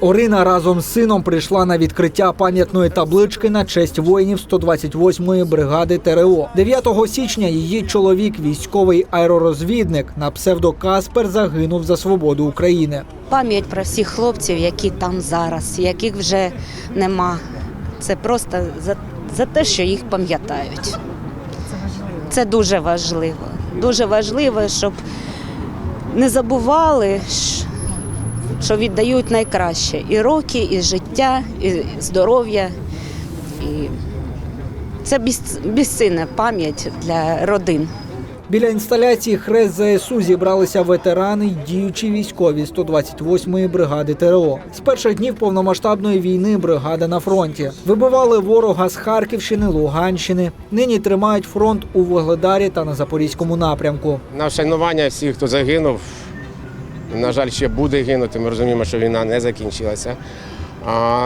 Орина разом з сином прийшла на відкриття пам'ятної таблички на честь воїнів 128-ї бригади ТРО. 9 січня її чоловік, військовий аеророзвідник на псевдо Каспер, загинув за свободу України. Пам'ять про всіх хлопців, які там зараз, яких вже нема. Це просто за, за те, що їх пам'ятають. Це дуже важливо. Дуже важливо, щоб не забували, щ- що віддають найкраще і роки, і життя, і здоров'я. І це безцінна пам'ять для родин. Біля інсталяції Хрест ЗСУ зібралися ветерани й діючі військові 128-ї бригади ТРО. З перших днів повномасштабної війни бригада на фронті. Вибивали ворога з Харківщини, Луганщини. Нині тримають фронт у Вугледарі та на Запорізькому напрямку. На вшанування всіх, хто загинув, на жаль, ще буде гинути. Ми розуміємо, що війна не закінчилася.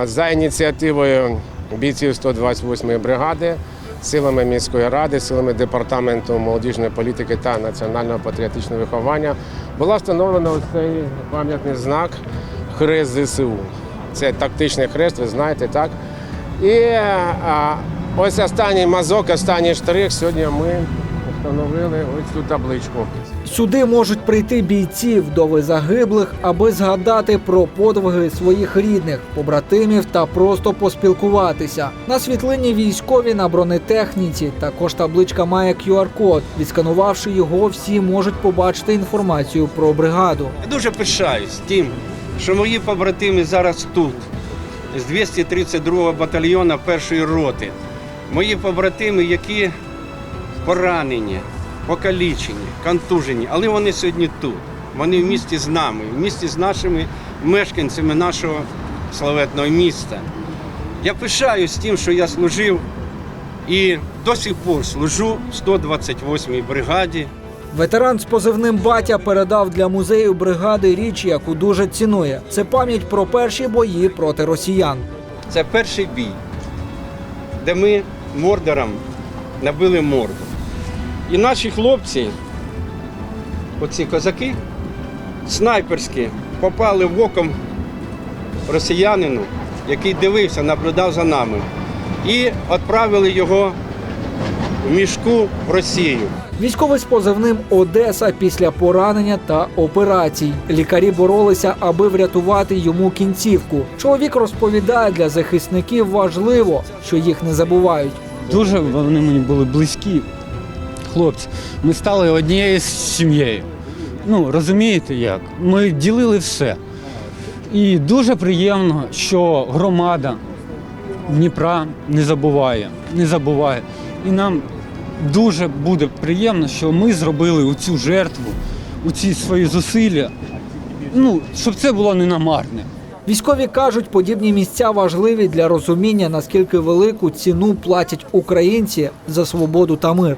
За ініціативою бійців 128-ї бригади, силами міської ради, силами департаменту молодіжної політики та національного патріотичного виховання була встановлена цей пам'ятний знак Хрест ЗСУ. Це тактичний хрест, ви знаєте, так? І ось останній мазок, останній штрих. Сьогодні ми встановили ось цю табличку. Сюди можуть прийти бійці, вдови загиблих, аби згадати про подвиги своїх рідних, побратимів та просто поспілкуватися. На світлині військові на бронетехніці. Також табличка має QR-код. Відсканувавши його, всі можуть побачити інформацію про бригаду. Я дуже пишаюсь тим, що мої побратими зараз тут, з 232-го батальйону першої роти. Мої побратими, які поранені, покалічені, контужені, але вони сьогодні тут. Вони в місті з нами, в місті з нашими мешканцями нашого славетного міста. Я пишаюсь тим, що я служив і до сих пор служу в 128-й бригаді. Ветеран з позивним батя передав для музею бригади річ, яку дуже цінує. Це пам'ять про перші бої проти росіян. Це перший бій, де ми мордорам набили морду. І наші хлопці, оці козаки, снайперські, попали в оком росіянину, який дивився, наблюдав за нами, і відправили його в мішку в Росію. Військовий з позивним Одеса після поранення та операцій. Лікарі боролися, аби врятувати йому кінцівку. Чоловік розповідає, для захисників важливо, що їх не забувають. Дуже вони мені були близькі хлопці. Ми стали однією з сім'єю. Ну, розумієте як? Ми ділили все. І дуже приємно, що громада Дніпра не забуває, не забуває. І нам дуже буде приємно, що ми зробили цю жертву, у ці свої зусилля, ну, щоб це було не намарне. Військові кажуть, подібні місця важливі для розуміння, наскільки велику ціну платять українці за свободу та мир.